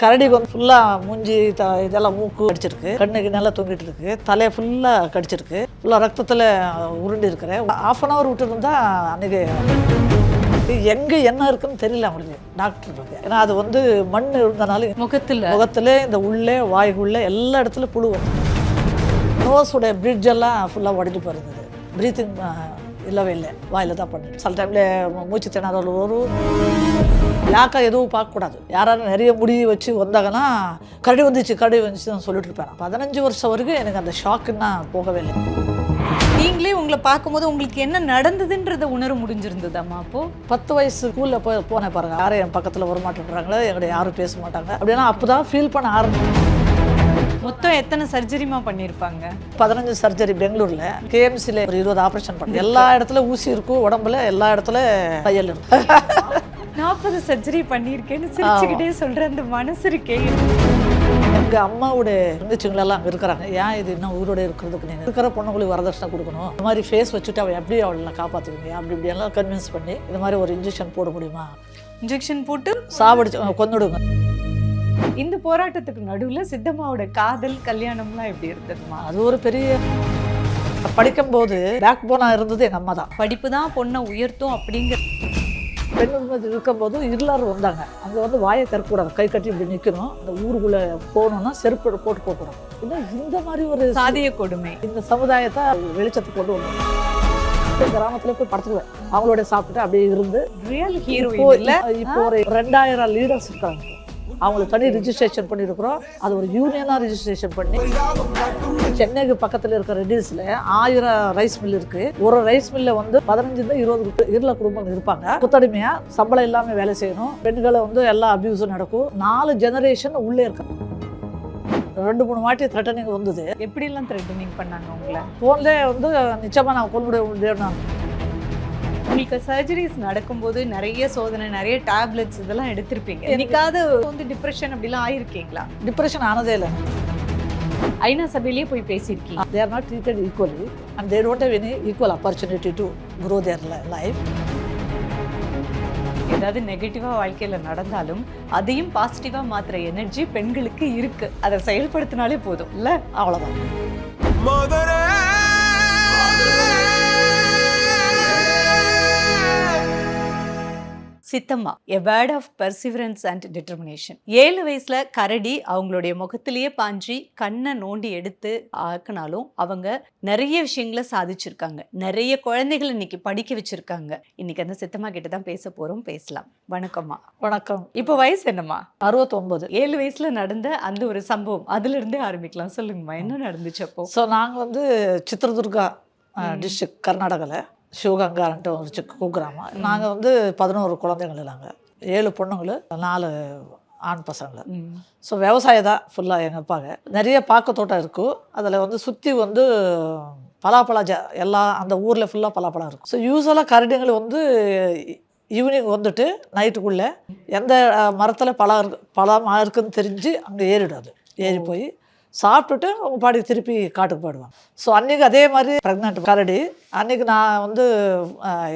கரடிக்கு வந்து ஃபுல்லாக மூஞ்சி த இதெல்லாம் மூக்கு கடிச்சிருக்கு. கண்ணுக்கு நல்லா தொங்கிட்டு இருக்கு. தலையை ஃபுல்லாக கடிச்சிருக்கு. ஃபுல்லாக ரத்தத்தில் உருண்டு இருக்கிறேன் ஆஃப் அன் ஹவர் விட்டுருந்தா அன்றைக்கி எங்கே என்ன இருக்குன்னு தெரியல அவங்களுக்கு. டாக்டர் ஏன்னா அது வந்து மண் இருந்தனால முகத்துல. முகத்தில் இந்த உள்ளே வாய்க்குள்ளே எல்லா இடத்துல புழு வந்து நோஸோட பிரிட்ஜ் எல்லாம் ஃபுல்லாக உடஞ்சி போயிருந்தது. ப்ரீத்திங் இல்லவே இல்லை. வாயில் தான் பண்ணிட்டு சில டைமில் மூச்சு திணறல் வரும். யாக்கா எதுவும் பார்க்கக்கூடாது. யாராவது நிறைய முடி வச்சு வந்தாங்கன்னா கரடி வந்துச்சு கரடி வந்துச்சுன்னு சொல்லிட்டு இருப்பேன் பதினஞ்சு வருஷம் வரைக்கும் எனக்கு அந்த ஷாக்குன்னா போகவே இல்லை. நீங்களே உங்களை பார்க்கும்போது உங்களுக்கு என்ன நடந்ததுன்றத உணர முடிஞ்சிருந்ததாம்மா அப்போ? பத்து வயசு ஸ்கூலில் போய் போனேன் பாருங்க. யாரும் என் பக்கத்தில் வர மாட்டேன்றாங்களே எங்கள்கிட்ட யாரும் பேச மாட்டாங்க. அப்படின்னா அப்போ தான் ஃபீல் பண்ண ஆரம்பிச்சேன். மொத்தம் எத்தனை சர்ஜரிமா பண்ணியிருப்பாங்க பதினஞ்சு சர்ஜரி பெங்களூர்ல. கேஎம்சியில் ஒரு இருபது ஆப்ரேஷன் பண்ணேன். எல்லா இடத்துல ஊசி இருக்கும் உடம்புல எல்லா இடத்துல தையல் இருக்கும். நாற்பது சர்ஜரி பண்ணியிருக்கேன்னு சிரிச்சுக்கிட்டே சொல்ற அந்த மனசு இருக்கே. எங்க அம்மாவோட தங்கச்சிங்களெல்லாம் அங்கே இருக்கிறாங்க. ஏன் இது இன்னும் உயிரோட இருக்கிறதுக்கு நீங்கள் இருக்கிற பொண்ணுங்களுக்கு வரதட்சணை கொடுக்கணும்? இந்த மாதிரி ஃபேஸ் வச்சுட்டு அவள் எப்படி அவளை காப்பாற்றுவீங்க அப்படி இப்படி எல்லாம் கன்வின்ஸ் பண்ணி இந்த மாதிரி ஒரு இன்ஜெக்ஷன் போட முடியுமா? இன்ஜெக்ஷன் போட்டு சாவடிச்சு கொன்னுடுங்க. இந்த போராட்டத்துக்கு நடுவுல சித்தம்மாவோட காதல் கல்யாணம்லாம் எப்படி இருந்ததுமா? அது ஒரு பெரிய படிக்கும்போது பேக் போனாக இருந்தது எங்கள் அம்மா தான். படிப்பு தான் பொண்ணை உயர்த்தும் அப்படிங்கிற பெண் உரிமை இருக்கும்போது இருளார் வந்தாங்க. அங்கே வந்து வாயை திறக்கக்கூடாது கை கட்டி இப்படி நிற்கணும் அந்த ஊருக்குள்ளே போகணுன்னா செருப்பு போட்டு போகக்கூடாது இன்னும் இந்த மாதிரி ஒரு சாதிய கொடுமை. இந்த சமுதாயத்தை வெளிச்சத்துக்கு கொண்டு வந்தோம் கிராமத்துல போய் படுத்துக்குவேன். அவங்களோட சாப்பிட்டுட்டு அப்படியே இருந்து ரியல் இல்ல? இப்போ ஒரு ரெண்டாயிரம் லீடர்ஸ் இருக்காங்க. அவங்களுக்கு தனி ரிஜிஸ்ட்ரேஷன் பண்ணியிருக்கிறோம். அது ஒரு யூனியனாக ரிஜிஸ்ட்ரேஷன் பண்ணி சென்னைக்கு பக்கத்தில் இருக்கிற ரெடியூஸில் ஆயிரம் ரைஸ் மில் இருக்கு. ஒரு ரைஸ் மில்ல வந்து பதினஞ்சுல இருபது இருள குடும்பங்கள் இருப்பாங்க. குத்தடிமையா சம்பளம் இல்லாமல் வேலை செய்யணும். பெண்களை வந்து எல்லா அபியூஸும் நடக்கும். நாலு ஜெனரேஷன் உள்ளே இருக்காங்க ரெண்டு மூணு வாட்டி த்ரெட்டனிங் வந்தது. எப்படி எல்லாம் த்ரெட்டனிங் பண்ணாங்க உங்களை? ஃபோன்லேயே வந்து நிச்சயமாக நான் கொண்டு நான் உங்களுக்கு சர்ஜரிஸ் நடக்கும்போது நிறைய சோதனை நிறைய டேப்லெட்ஸ் இதெல்லாம் எடுத்திருப்பீங்க. என்னைக்காவது வந்து டிப்ரெஷன் அப்படிலாம் ஆயிருக்கீங்களா? டிப்ரெஷன் ஆனதே இல்லை. ஐநா சபையிலேயே போய் பேசியிருக்கீங்க. They are not treated equally and they don't have any equal opportunity to grow their li- life. ஏதாவது நெகட்டிவா வாழ்க்கையில நடந்தாலும் அதையும் பாசிட்டிவா மாத்துற எனர்ஜி பெண்களுக்கு இருக்கு. அதை செயல்படுத்தினாலே போதும். இல்ல? அவ்வளோதான் Siddamma a word of perseverance and determination ஏழு வயசுல கரடி அவங்களுடைய முகத்திலேயே பாஞ்சி கண்ணை நோண்டி எடுத்து ஆக்கினாலும் அவங்க நிறைய விஷயங்களை சாதிச்சிருக்காங்க. நிறைய குழந்தைகளை இன்னைக்கு படிக்க வச்சிருக்காங்க. இன்னைக்கு அந்த சித்தம்மா கிட்ட தான் பேச போறோம் பேசலாம். வணக்கம்மா. வணக்கம். இப்போ வயசு என்னம்மா? அறுபத்தொம்பது ஏழு வயசுல நடந்த அந்த ஒரு சம்பவம் அதுல இருந்தே ஆரம்பிக்கலாம். சொல்லுங்கம்மா என்ன நடந்துச்சு அப்போ? ஸோ நாங்கள் வந்து சித்ரதுர்கா டிஸ்ட்ரிக்ட் கர்நாடகாவில் சிவகங்கான்ட்டு ஒரு சிக்கு குக்கிராமம். நாங்கள் வந்து பதினோரு குழந்தைங்கள் நாங்கள் ஏழு பொண்ணுங்கள் நாலு ஆண் பசங்கள். ஸோ விவசாயம் தான் ஃபுல்லாக எங்கள் அப்பாங்க. நிறைய பாக்கு தோட்டம் இருக்கும் அதில் வந்து சுற்றி வந்து பலாப்பழம் ஜ எல்லா அந்த ஊரில் ஃபுல்லாக பலாப்பழம் இருக்கும். ஸோ யூஸ்வலாக கரடிங்கள் வந்து ஈவினிங் வந்துட்டு நைட்டுக்குள்ளே எந்த மரத்தில் பழம் இருக்கு பழம் இருக்குன்னு தெரிஞ்சு அங்கே ஏறிடும் அது. ஏறி போய் சாப்பிட்டுட்டு அவங்க பாடி திருப்பி காட்டுக்கு போயிடுவாங்க. ஸோ அன்றைக்கி அதே மாதிரி ப்ரெக்னென்ட் கரடி அன்றைக்கி நான் வந்து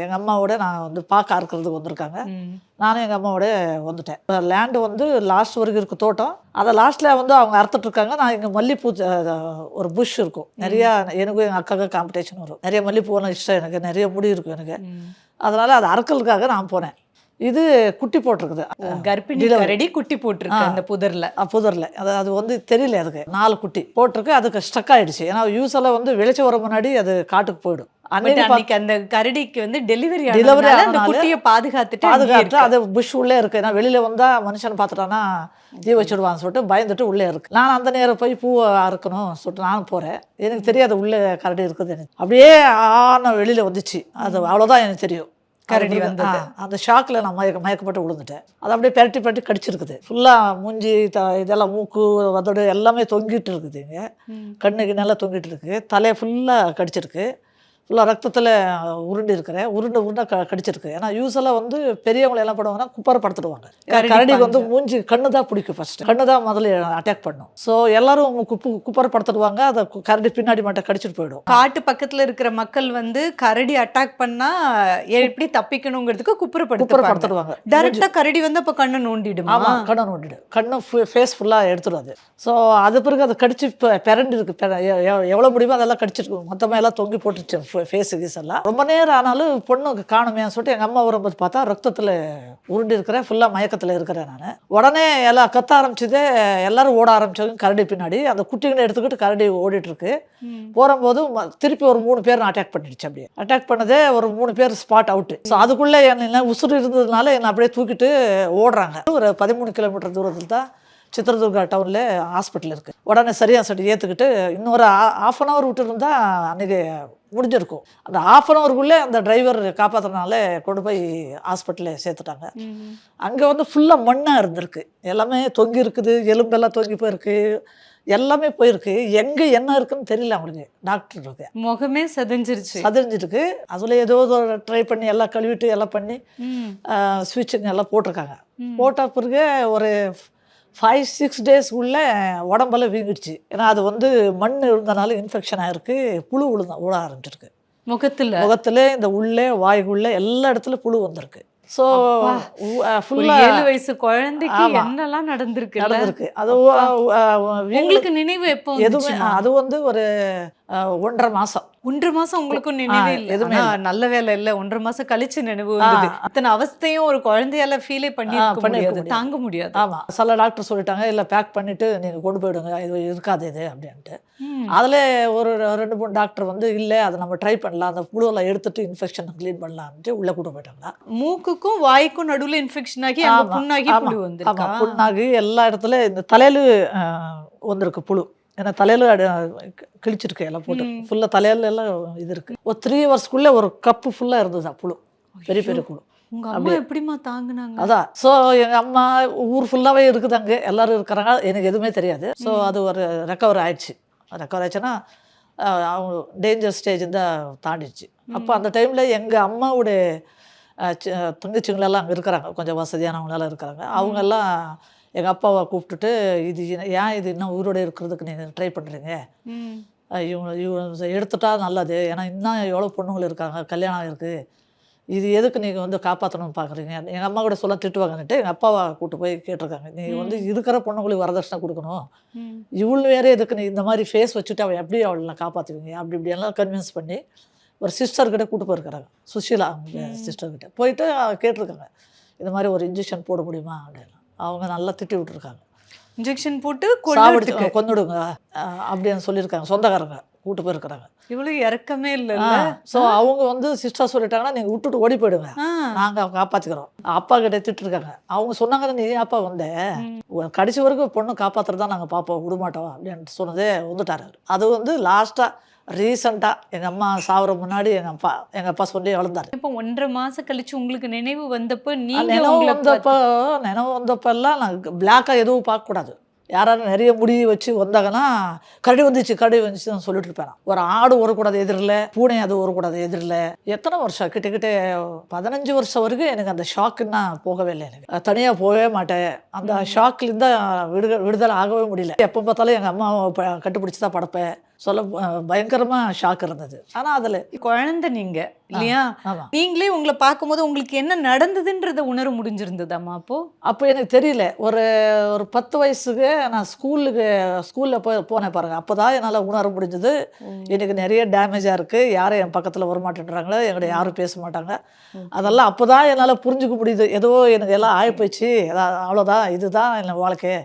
எங்கள் அம்மாவோட நான் வந்து பார்க்க அறுக்கிறதுக்கு வந்திருக்காங்க. நானும் எங்கள் அம்மாவோட வந்துட்டேன். லேண்டு வந்து லாஸ்ட் வரைக்கும் இருக்குது தோட்டம். அதை லாஸ்ட்டில் வந்து அவங்க அறுத்துட்டு இருக்காங்க. நான் இங்கே மல்லிப்பூ ஒரு புஷ் இருக்கும். நிறையா எனக்கும் எங்கள் அக்காவுக்கு காம்படிஷன் வரும். நிறைய மல்லிப்பூன இஷ்டம் எனக்கு. நிறைய முடி இருக்கும் எனக்கு. அதனால் அது அறுக்கிறதுக்காக நான் போனேன். இது குட்டி போட்டிருக்குது. கர்ப்பிணி கரடி குட்டி போட்டிருக்கு அந்த புதர்ல. புதரில். அது அது வந்து தெரியல அதுக்கு. நாலு குட்டி போட்டிருக்கு. அதுக்கு ஸ்டக் ஆயிடுச்சு. ஏன்னா யூஸ்வலாக வந்து வெளிச்ச வர முன்னாடி அது காட்டுக்கு போயிடும். அன்னைக்கு அந்த கரடிக்கு வந்து டெலிவரி ஆனதுனால அந்த குட்டியை பாதுகாத்துட்டு பாதுகாத்து அது புஷ் உள்ளே இருக்கு. ஏன்னா வெளியில வந்தா மனுஷன் பார்த்துட்டானா தீ வச்சுடுவான்னு சொல்லிட்டு பயந்துட்டு உள்ளே இருக்கு. நான் அந்த நேரம் போய் பூவை அறுக்கணும் சொல்லிட்டு நானும் போறேன். எனக்கு தெரியாது உள்ளே கரடி இருக்குது எனக்கு. அப்படியே ஆன வெளியில வந்துச்சு. அது அவ்வளோதான் எனக்கு தெரியும். கரடி. ஆ, அந்த ஷாக்கில் நான் மயக்க மயக்கப்பட்டு விழுந்துட்டேன். அது அப்படியே பெரட்டி பெரட்டி கடிச்சிருக்குது. ஃபுல்லாக மூஞ்சி த இதெல்லாம் மூக்கு உதடு எல்லாமே தொங்கிட்டு இருக்குது இங்கே. ம். கண்ணுக்கு நல்லா தொங்கிட்டு இருக்கு. தலையை ஃபுல்லாக கடிச்சிருக்கு. ஃபுல்லாக ரத்தத்தில் உருண்டு இருக்கிறேன் உருண்டு உருண்டை க கடிச்சிருக்கு. ஏன்னா யூஸ்வலாக வந்து பெரியவங்களை என்ன பண்ணுவாங்கன்னா குப்பார படுத்துடுவாங்க கரடி கரடிக்கு வந்து. மூஞ்சி கண்ணு தான் பிடிக்கும் ஃபர்ஸ்ட் கண்ணு தான் முதல்ல அட்டாக் பண்ணும். ஸோ எல்லாரும் குப்பு குப்பார படுத்துடுவாங்க அதை கரடி பின்னாடி மட்டும் கடிச்சிட்டு போயிடும். காட்டு பக்கத்துல இருக்கிற மக்கள் வந்து கரடி அட்டாக் பண்ணா எப்படி தப்பிக்கணுங்கிறதுக்கு குப்புற குப்புறப்படுத்த படுத்துடுவாங்க டைரக்டா கரடி வந்து அப்ப கண்ணை நோண்டிடுமா? ஆமாம் கண்ணை நோண்டிடு கண்ணு ஃபேஸ் ஃபுல்லாக எடுத்துடும் அது ஸோ அது பிறகு அதை கடிச்சு பெ- பிறண்டு இருக்கு எவ்வளோ முடியுமோ அதெல்லாம் கடிச்சிருக்கு மொத்தமாக எல்லாம் தொங்கி போட்டுச்சு ஃபேஸ் கீஸ் எல்லாம். ரொம்ப நேரம் ஆனாலும் பொண்ணு காணுமேன்னு சொல்லிட்டு எங்கள் அம்மா வரும்போது பார்த்தா ரத்தத்தில் உருண்டு இருக்கிறேன் ஃபுல்லாக மயக்கத்தில் இருக்கிறேன் நான். உடனே எல்லாம் கத்த ஆரம்பிச்சதே எல்லாரும் ஓட ஆரம்பிச்சாங்க கரடி பின்னாடி. அந்த குட்டிங்களை எடுத்துக்கிட்டு கரடி ஓடிட்டு இருக்கு. போகும்போது திருப்பி ஒரு மூணு பேர் அட்டாக் பண்ணிடுச்சு அப்படியே. அட்டாக் பண்ணதே ஒரு மூணு பேர் ஸ்பாட் அவுட்டு ஸோ அதுக்குள்ளே என்ன உசுறு இருந்ததுனால என்னை அப்படியே தூக்கிட்டு ஓடுறாங்க. ஒரு பதிமூணு கிலோமீட்டர் தூரத்தில் தான் சித்திரதுர்கா டவுனில் ஹாஸ்பிட்டல் இருக்குது உடனே சரியா சொல்லி ஏற்றுக்கிட்டு இன்னொரு ஆஃப் அன் ஹவர் விட்டுருந்தா அன்றைக்கி முடிஞ்சிருக்கும். அந்த ஆஃப் அன் ஹவருக்குள்ளே அந்த டிரைவர் காப்பாற்றுறதுனால கொண்டு போய் ஹாஸ்பிட்டலில் சேர்த்துட்டாங்க. அங்கே வந்து ஃபுல்லாக மண்ணாக இருந்திருக்கு. எல்லாமே தொங்கி இருக்குது எலும்பெல்லாம் தொங்கி போயிருக்கு எல்லாமே போயிருக்கு. எங்கே என்ன இருக்குன்னு தெரியல அவங்களுக்கு டாக்டருக்கு முகமே சதஞ்சிருச்சு. சதறிஞ்சிருக்கு அதில் ஏதோ ட்ரை பண்ணி எல்லாம் கழுவிட்டு எல்லாம் பண்ணி. ஸ்விட்சுங்க எல்லாம் போட்டிருக்காங்க. போட்ட பிறகு ஒரு ஃபைவ் சிக்ஸ் டேஸ்க்குள்ளே உடம்பெல்லாம் வீங்கிடுச்சு. ஏன்னா அது வந்து மண் இருந்தனால இன்ஃபெக்ஷன் ஆயிருக்கு. புழு விழுந்த விழ ஆரம்பிச்சிருக்கு. முகத்துல? முகத்துல இந்த உள்ளே வாய்க்குள்ளே எல்லா இடத்துல புழு வந்திருக்கு. ஸோ ஃபுல்லாக ஏழு வயசு குழந்தைக்கு. என்னெல்லாம் நடந்திருக்கு நடந்திருக்கு. அது உங்களுக்கு நினைவு எப்போ எதுவுமே? அது வந்து ஒரு ஒன்றரை மாசம். ஒன்றரை மாசம் உங்களுக்கும் நினைவே இல்லை. நல்ல வேலை இல்ல. ஒன்றரை மாசம் கழிச்சு நினைவு வந்தது. அத்தனை அவஸ்தையும் ஒரு குழந்தையால ஃபீலே பண்ணி முடியாது. தாங்க முடியாது. ஆமாம் சில டாக்டர் சொல்லிட்டாங்க இல்லை பேக் பண்ணிவிட்டு நீங்கள் கொண்டு போயிடுங்க. இது இருக்காது இது அப்படின்ட்டு. அதில் ஒரு ரெண்டு மூணு டாக்டர் வந்து இல்லை அதை நம்ம ட்ரை பண்ணலாம். அந்த புழுவெல்லாம் எடுத்துட்டு இன்ஃபெக்ஷன் க்ளீன் பண்ணலான்ட்டு உள்ளே கூட்டு போயிட்டாங்க மூக்குக்கும் வாய்க்கும் நடுவுல இன்ஃபெக்ஷன் ஆகி ஆமா, புண்ணாகி ஆமா, புண்ணாகி எல்லா இடத்துல இந்த தலையில வந்திருக்கு புழு. ஏன்னா தலையில அடி- கி- கிழிச்சிருக்கு எல்லாம் போட்டு. ஃபுல்லாக தலையில எல்லாம் இது இருக்கு. ஒரு த்ரீ ஹவர்ஸ்க்குள்ளே ஒரு கப்பு ஃபுல்லாக இருந்தது புழு. பெரிய பெரிய புழு. உங்க அம்மா எப்படிமா தாங்குனாங்க? அதான். ஸோ எங்கள் அம்மா ஊர் ஃபுல்லாகவே இருக்குது அங்கே. எல்லாரும் இருக்கிறாங்க. எனக்கு எதுவுமே தெரியாது. ஸோ அது ஒரு ரெக்கவர் ஆயிடுச்சு. ரெக்கவர் ஆயிடுச்சுன்னா அவங்க டேஞ்சர் ஸ்டேஜ் தான் தாண்டிடுச்சு. அப்போ அந்த டைமில் எங்கள் அம்மாவுடைய தங்கச்சிங்களெல்லாம் அங்கே இருக்கிறாங்க. கொஞ்சம் வசதியானவங்களெல்லாம் இருக்கிறாங்க. அவங்கெல்லாம் எங்கள் அப்பாவை கூப்பிட்டுட்டு இது ஏன் இது இன்னும் உயிரோட இருக்கிறதுக்கு நீங்கள் ட்ரை பண்ணுறீங்க. இவங்க இவங்க எடுத்துட்டா நல்லது. ஏன்னா இன்னும் எவ்வளோ பொண்ணுங்கள் இருக்காங்க கல்யாணம் இருக்குது இது எதுக்கு நீங்கள் வந்து காப்பாற்றணும்னு பார்க்குறீங்க எங்கள் அம்மா கூட சொல்ல திட்டுவாங்கன்னுட்டு எங்கள் அப்பாவை கூட்டு போய் கேட்டிருக்காங்க. நீங்கள் வந்து இருக்கிற பொண்ணுங்களுக்கு வரதட்சணை கொடுக்கணும். இவ்வளோ வேற எதுக்கு நீ இந்த மாதிரி ஃபேஸ் வச்சுட்டு அவள் எப்படி அவளை காப்பாற்றுவீங்க அப்படி இப்படியெல்லாம் கன்வின்ஸ் பண்ணி ஒரு சிஸ்டர்கிட்ட கூட்டு போயிருக்கிறாங்க சுஷீலா அவங்க சிஸ்டர்கிட்ட போயிட்டு கேட்டிருக்காங்க. இந்த மாதிரி ஒரு இன்ஜெக்ஷன் போட முடியுமா? அப்படின்னு அவங்க நல்லா திட்டி விட்டுருக்காங்க. இன்ஜெக்ஷன் போட்டு சாவடிச்சு அஹ் அப்படின்னு சொல்லியிருக்காங்க. சொந்தக்காரங்க கூட்டு போயிருக்கிறாங்க. இவ்வளவு இறக்கமே இல்ல ஸோ அவங்க வந்து சிஸ்டர் சொல்லிட்டாங்கன்னா நீங்கள் விட்டுட்டு ஓடி போயிடுங்க. நாங்கள் காப்பாற்றிக்கிறோம் அப்பா கிட்ட திட்டிருக்காங்க அவங்க சொன்னாங்க நீ அப்பா வந்த? கடைசி வரைக்கும் பொண்ணு காப்பாற்றுறதா நாங்கள் பார்ப்போம் விடமாட்டோம் அப்படின்னு சொன்னதே வந்துட்டாரு. அது வந்து லாஸ்ட்டாக ரீசண்டாக எங்கள் அம்மா சாவர முன்னாடி எங்கள் அப்பா எங்கள் அப்பா சொல்லி வளர்ந்தார். இப்போ ஒன்றரை மாசம் கழிச்சு உங்களுக்கு நினைவு வந்தப்போ நீங்க நினைவு வந்தப்போ நினைவு வந்தப்பெல்லாம் நான் பிளாக்காக எதுவும் பார்க்கக்கூடாது. யாராவது நிறைய முடி வச்சு வந்தாங்கன்னா கரடி வந்துச்சு கரடி வந்துச்சுன்னு சொல்லிட்டு இருப்பேன். ஒரு ஆடு வரக்கூடாது எதிரில் பூனை அது வரக்கூடாது எதிரில். எத்தனை வருஷம்? கிட்டக்கிட்ட பதினஞ்சு வருஷம் வரைக்கும் எனக்கு அந்த ஷாக்குன்னா போகவே இல்லை எனக்கு. தனியாக போகவே மாட்டேன். அந்த ஷாக்லேருந்து விடுக விடுதலை ஆகவே முடியல. எப்போ பார்த்தாலும் எங்கள் அம்மாவை கட்டுப்பிடிச்சி தான் படப்பேன். சொல்ல பயங்கரமாக ஷாக் இருந்தது. ஆனால் அதில் குழந்தை நீங்க இல்லையா? நீங்களே உங்களை பார்க்கும்போது உங்களுக்கு என்ன நடந்ததுன்றத உணர முடிஞ்சிருந்ததாம்மா அப்போ? அப்போ எனக்கு தெரியல. ஒரு ஒரு பத்து வயசுக்கு நான் ஸ்கூலுக்கு ஸ்கூலில் போய் போனேன் பாருங்க. அப்போ தான் என்னால் உணர முடிஞ்சது. எனக்கு நிறைய டேமேஜாக இருக்குது யாரும் என் பக்கத்தில் வரமாட்டேன்றாங்களே? என்கிட்ட யாரும் பேச மாட்டாங்க. அதெல்லாம் அப்போ தான் என்னால் புரிஞ்சுக்க முடியுது. ஏதோ எனக்கு எல்லாம் ஆகிப்போச்சு அவ்வளோதான் இதுதான் என் வாழ்க்கை.